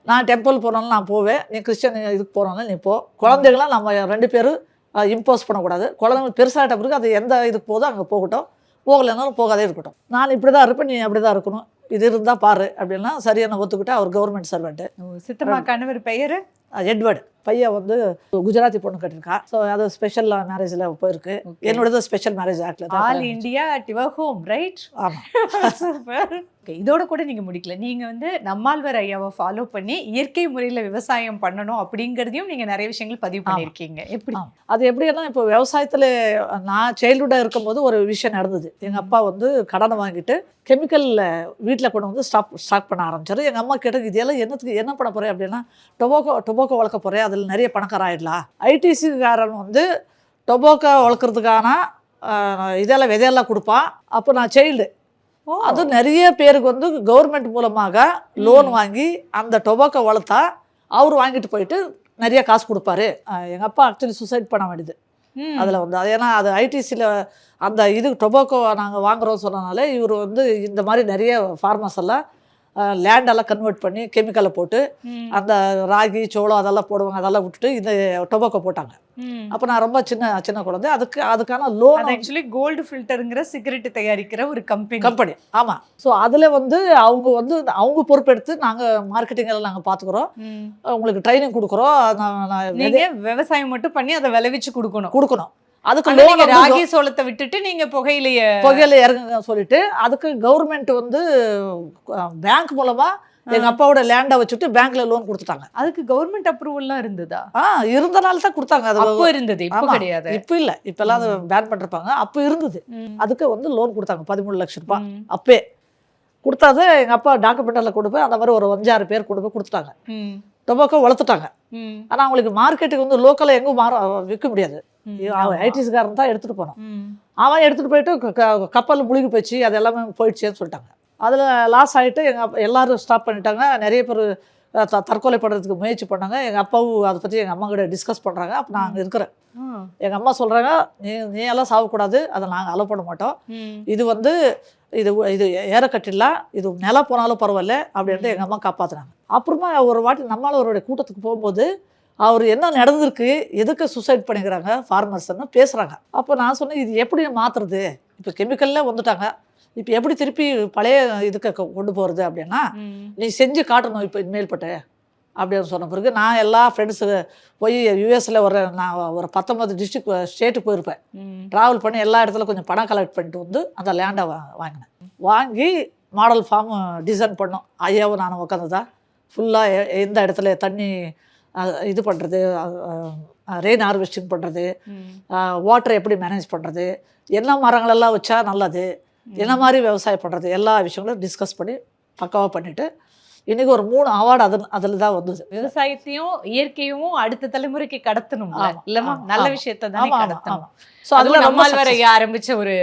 நான் டெம்பிள் போனாலும் நான் போவேன். நீ கிறிஸ்டியன் இதுக்கு போனாலும் நீ போ. குழந்தைகளாம் நம்ம ரெண்டு பேரும் இம்போஸ் பண்ணக்கூடாது. குழந்தைங்க பெருசாகிட்ட பிறகு அது எந்த இதுக்கு போதோ அங்கே போகட்டும். போகலைன்னாலும் போகாதே இருக்கட்டும். நான் இப்படி தான் இருப்பேன் நீ அப்படி தான் இருக்கணும். இது இருந்தால் பாரு அப்படின்னா சரியான ஒத்துக்கிட்டா அவர் கவர்மெண்ட் சர்வெண்ட்டு ஓ, சித்தம்மா கணவர் பெயரு? எட்வர்டு. பையன் வந்து குஜராத்தி பொண்ணு கட்டியிருக்கா ஸோ அது ஸ்பெஷல் மேரேஜில் போயிருக்கு. என்னோடது ஸ்பெஷல் மேரேஜ் ஆல் ஆக்டில் India at your home right ஆமாம் சூப்பர் ஓகே இதோட கூட நீங்க முடிக்கல. நீங்க வந்து நம்மாழ்வார் ஐயாவை ஃபாலோ பண்ணி இயற்கை முறையில விவசாயம் பண்ணணும் அப்படிங்கறதையும் நீங்க நிறைய விஷயங்கள் பதிவு பண்ணிருக்கீங்க எப்படி. அது எப்படின்னா இப்போ விவசாயத்தில் நான் சைல்டுஹுட்டாக இருக்கும்போது ஒரு விஷயம் நடந்தது. எங்கள் அப்பா வந்து கடனை வாங்கிட்டு கெமிக்கலில் வீட்டில் கொண்டு வந்து ஸ்டாப் ஸ்டாக் பண்ண ஆரம்பிச்சாரு. எங்கள் அம்மா கேட்டது இதெல்லாம் என்னத்துக்கு என்ன பண்ண போகிறேன் அப்படின்னா டொபாக்கோ டொபாக்கோ வளர்க்க போகிறேன் அதில் நிறைய பணக்கார ஆயிடலாம் ஐடிசிக்காரன் வந்து டொபாக்கோ வளர்க்குறதுக்கான இதெல்லாம் விதையெல்லாம் கொடுப்பான். அப்போ நான் சைல்டு ஓ, அது நிறைய பேருக்கு வந்து கவர்மெண்ட் மூலமாக லோன் வாங்கி அந்த டொபாக்கோ வளர்த்தா அவர் வாங்கிட்டு போயிட்டு நிறைய காசு கொடுப்பாரு. எங்கள் அப்பா ஆக்சுவலி சூசைட் பண்ண வேண்டியது. அதில் வந்து அது ஏன்னா அது ஐடிசியில் அந்த இது டொபாக்கோ நாங்கள் வாங்குறோம் சொன்னனால இவர் வந்து இந்த மாதிரி நிறைய ஃபார்மர்ஸ் எல்லாம் லேண்டெல்லாம் கன்வெர்ட் பண்ணி கெமிக்கலை போட்டு. அந்த ராகி சோளம் அதெல்லாம் போடுவாங்க அதெல்லாம் விட்டுட்டு இந்த டொபாக்கோ போட்டாங்க. அப்போ நான் ரொம்ப சின்ன சின்ன குழந்தை. அதுக்கு அதுக்கான லோன் ஆக்சுவலி கோல்டு ஃபில்டருங்கிற சிகரெட் தயாரிக்கிற ஒரு கம்பெனி கம்பெனி ஆமாம் ஸோ அதில் வந்து அவங்க வந்து அவங்க பொறுப்பெடுத்து நாங்கள் மார்க்கெட்டிங் எல்லாம் நாங்கள் பார்த்துக்குறோம் உங்களுக்கு ட்ரைனிங் கொடுக்குறோம். நீங்க விவசாயம் மட்டும் பண்ணி அதை விளைவிச்சு கொடுக்கணும். கொடுக்கணும். அதுக்கு நீங்க ராகி சோளத்தை விட்டுட்டு நீங்க புகையிலைய புகையில இறங்குங்க சொல்லிட்டு அதுக்கு கவர்மெண்ட் வந்து பேங்க் மூலமா எங்க அப்பாவோட லேண்டை வச்சுட்டு பேங்க்ல லோன் கொடுத்துட்டாங்க. அதுக்கு கவர்மெண்ட் அப்ரூவல்லாம் இருந்ததா? ஆ இருந்தனால தான் கொடுத்தாங்க. அது அப்போ இருந்தது இப்போ. கிடையாது. இப்போ இல்ல. இப்பெல்லாம் அது பேன் பண்ணிருப்பாங்க. அப்போ இருந்தது. அதுக்கு வந்து லோன் கொடுத்தாங்க. பதிமூணு லட்சம் ரூபாய். அப்பே. கொடுத்தாது எங்க அப்பா டாக்குமெண்ட்டில் கொண்டு போய் அந்த மாதிரி ஒரு அஞ்சாறு பேர் போய் கொடுத்துட்டாங்க. டொபாக்கோ வளர்த்துட்டாங்க. ம். ஆனா அவங்களுக்கு மார்க்கெட்டுக்கு வந்து லோக்கலில் எங்கும் மாற விற்க முடியாது. அவன் ஆமா. ஐடிசிக்காரன் தான் எடுத்துட்டு போனோம் ம். அவன் எடுத்துகிட்டு போயிட்டு க- க- கப்பல் முழுகி போச்சு அது எல்லாமே போயிடுச்சேன்னு சொல்லிட்டாங்க. அதில் லாஸ் ஆகிட்டு எங்கள் அப்பா எல்லாரும் ஸ்டாப் பண்ணிட்டாங்க. நிறைய பேர் த தற்கொலை பண்ணுறதுக்கு முயற்சி பண்ணாங்க. எங்கள் அப்பாவும் அதை பற்றி எங்கள் அம்மா கிட்ட டிஸ்கஸ் பண்ணுறாங்க அப்போ நான் அங்கே இருக்கிறேன். எங்கள் அம்மா சொல்கிறாங்க நீ நீ எல்லாம் சாகக்கூடாது அதை நாங்கள் அலோவ் பண்ண மாட்டோம். இது வந்து இது இது ஏறக்கட்டிடலாம் இது நில போனாலும் பரவாயில்ல. அப்படின்ட்டு எங்கள் அம்மா காப்பாற்றுனாங்க அப்புறமா ஒரு வாட்டி நம்மளால அவருடைய கூட்டத்துக்கு போகும்போது அவர் என்ன நடந்திருக்கு எதுக்கு சூசைட் பண்ணிக்கிறாங்க ஃபார்மர்ஸ்ன்னு பேசுகிறாங்க அப்போ நான் சொன்னேன் இது எப்படி மாற்றுறது இப்போ கெமிக்கல்ல வந்துட்டாங்க. இப்போ எப்படி திருப்பி பழைய இதுக்கு கொண்டு போகிறது அப்படின்னா. நீ செஞ்சு காட்டணும் இப்போ இனிமேல்பட்டு அப்படின்னு சொன்ன பிறகு நான் எல்லா ஃப்ரெண்ட்ஸு போய் யூஎஸில் ஒரு நான் ஒரு பத்தொம்பது டிஸ்ட்ரிக்ட் ஸ்டேட்டுக்கு போயிருப்பேன். ட்ராவல் பண்ணி எல்லா இடத்துல கொஞ்சம் பணம் கலெக்ட் பண்ணிட்டு வந்து அந்த லேண்டை வா வாங்கினேன். வாங்கி மாடல் ஃபார்ம் டிசைன் பண்ணோம். ஐயாவும் நானும் உட்காந்துதான் ஃபுல்லாக எந்த இடத்துல தண்ணி இது பண்ணுறது ரெயின் ஹார்வெஸ்டிங் பண்ணுறது. வாட்டரை எப்படி மேனேஜ் பண்ணுறது என்ன மரங்களெல்லாம் வச்சா நல்லது. என்ன மாதிரி விவசாயம் பண்ணுறது எல்லா விஷயங்களும் டிஸ்கஸ் பண்ணி பக்காவாக பண்ணிவிட்டு இன்றைக்கி ஒரு மூணு அவார்டு அதில் அதில் தான் வந்தது. விவசாயத்தையும் இயற்கையும் அடுத்த தலைமுறைக்கு கடத்தணும் ஆமா, இல்லமா ஆமா, நல்ல. விஷயத்தை தானே கடத்தணும். ஸோ அதில் நம்மால் வர ஆரம்பிச்ச ஒரு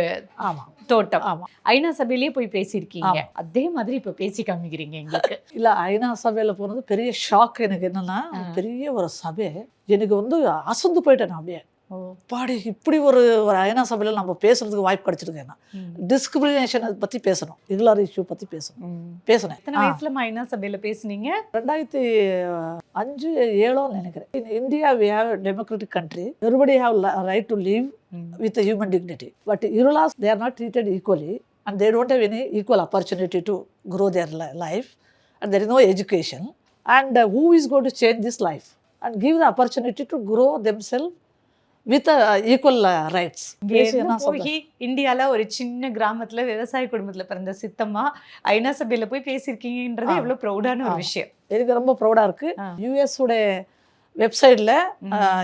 ஆமாம் தோட்டம். ஆமாம் ஐநா சபையிலேயே போய் பேசியிருக்கீங்க. அதே மாதிரி இப்ப பேசி காமிக்கிறீங்க எங்களுக்கு. இல்லை ஐநா சபையில் போனது பெரிய ஷாக் எனக்கு என்னன்னா. பெரிய ஒரு சபை. எனக்கு வந்து அசந்து போயிட்டேன் அப்படியே. பாடி இப்படி ஒரு ஒரு ஐநா சபையில் நம்ம பேசுறதுக்கு வாய்ப்பு கிடைச்சிருக்கு என்ன ம். டிஸ்கிரிமினேஷனை பற்றி பேசணும் ரெகுலர் இஷ்யூ பற்றி பேசணும். பேசினேன் எத்தனை வயசுல ஐநா சபையில பேசுனீங்க ரெண்டாயிரத்தி அஞ்சு ஏழோன்னு நினைக்கிறேன் in India we have democratic country everybody have right to leave ம். with a human dignity. But Irulas, they are not treated equally and they don't have any equal opportunity to grow their li- life and there is no education. And uh, who is going to change this life and give the இருந்து என்ன சொல்றது? போய் இந்தியால ஒரு சின்ன கிராமத்துல விவசாய குடும்பத்துல பிறந்த சித்தம்மா ஐநா சபையில போய் பேசியிருக்கீங்கன்றது ஆ. எவ்வளவு ப்ரௌடான ஒரு. விஷயம் எனக்கு ரொம்ப ப்ரௌடாக இருக்குது. யூஎஸ் உடைய வெப்சைட்டில்.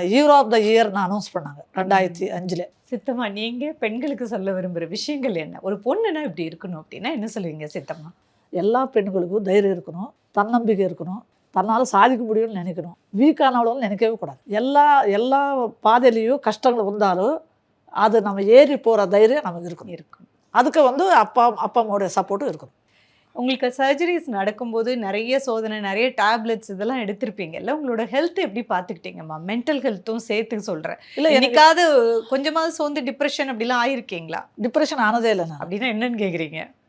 ஹீரோ ஆஃப் த இயர்னு அனௌன்ஸ் பண்ணாங்க ரெண்டாயிரத்தி அஞ்சில் சித்தம்மா நீங்க பெண்களுக்கு சொல்ல விரும்புற விஷயங்கள் என்ன ஒரு பொண்ணுனா இப்படி இருக்கணும் அப்படின்னா என்ன சொல்லுவீங்க சித்தம்மா எல்லா பெண்களுக்கும் தைரியம் இருக்கணும் தன்னம்பிக்கை இருக்கணும் தன்னால் சாதிக்க முடியும்னு நினைக்கணும். வீக்கானவளும் நினைக்கவே கூடாது. எல்லா எல்லா பாதையிலையும் கஷ்டங்கள் வந்தாலும் அது நம்ம ஏறி போகிற தைரியம் நமக்கு இருக்கணும். இருக்கும் அதுக்கு வந்து அப்பா அப்பா அம்மாவுடைய சப்போர்ட்டும் இருக்கணும். உங்களுக்கு சர்ஜரிஸ் நடக்கும்போது நிறைய சோதனை நிறைய டேப்லெட்ஸ் இதெல்லாம் எடுத்திருப்பீங்கல்ல? உங்களோட ஹெல்த் எப்படி பார்த்துக்கிட்டீங்கம்மா மென்டல் ஹெல்த்தும் சேர்த்து சொல்றேன். இல்லை எனக்கு என்னைக்காவது கொஞ்சமாவது சோர்ந்து டிப்ரெஷன் அப்படிலாம் ஆயிருக்கீங்களா? டிப்ரெஷன் ஆனதே இல்லை நான். அப்படின்னா என்னன்னு கேக்குறீங்க? ஆஹா,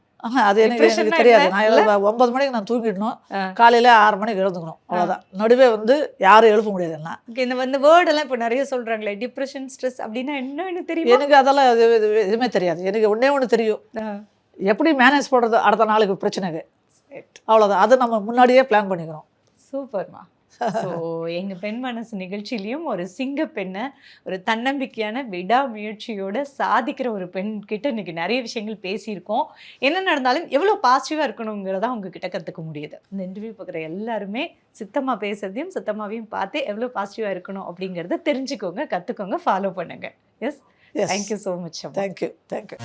அது எனக்கு தெரியாது? நான் ஒன்பது மணிக்கு நான் தூங்கிடணும். காலையில் ஆறு மணிக்கு எழுந்துக்கணும். அவ்வளோதான் நடுவே வந்து யாரும் எழுப்ப முடியாது என்ன. இந்த வந்து வேர்ட் எல்லாம் இப்போ நிறைய சொல்றாங்களே டிப்ரெஷன் ஸ்ட்ரெஸ் அப்படின்னா என்னன்னு தெரியுமா? எனக்கு அதெல்லாம் எதுவுமே தெரியாது. எனக்கு ஒன்றே ஒன்று தெரியும். எப்படி மேனேஜ் பண்ணுறது அடுத்த நாளுக்கு பிரச்சனைக்கு. அவ்வளோதான் அது நம்ம முன்னாடியே பிளான் பண்ணிக்கிறோம். சூப்பர்மா ஸோ எங்க பெண் மனசு நிகழ்ச்சியிலையும் ஒரு சிங்க பெண்ணை ஒரு தன்னம்பிக்கையான விடாமுயற்சியோட சாதிக்கிற ஒரு பெண் கிட்ட இன்னைக்கு நிறைய விஷயங்கள் பேசியிருக்கோம். என்ன நடந்தாலும் எவ்வளோ பாசிட்டிவாக இருக்கணுங்கிறத உங்ககிட்ட கற்றுக்க முடியுது. இந்த இன்டர்வியூ பார்க்குற எல்லாருமே சித்தமாக பேசுறதையும் சித்தமாவையும் பார்த்து எவ்வளோ பாசிட்டிவாக இருக்கணும் அப்படிங்கிறத தெரிஞ்சுக்கோங்க கற்றுக்கோங்க ஃபாலோ பண்ணுங்க. Yes yes thank you so much thank you thank you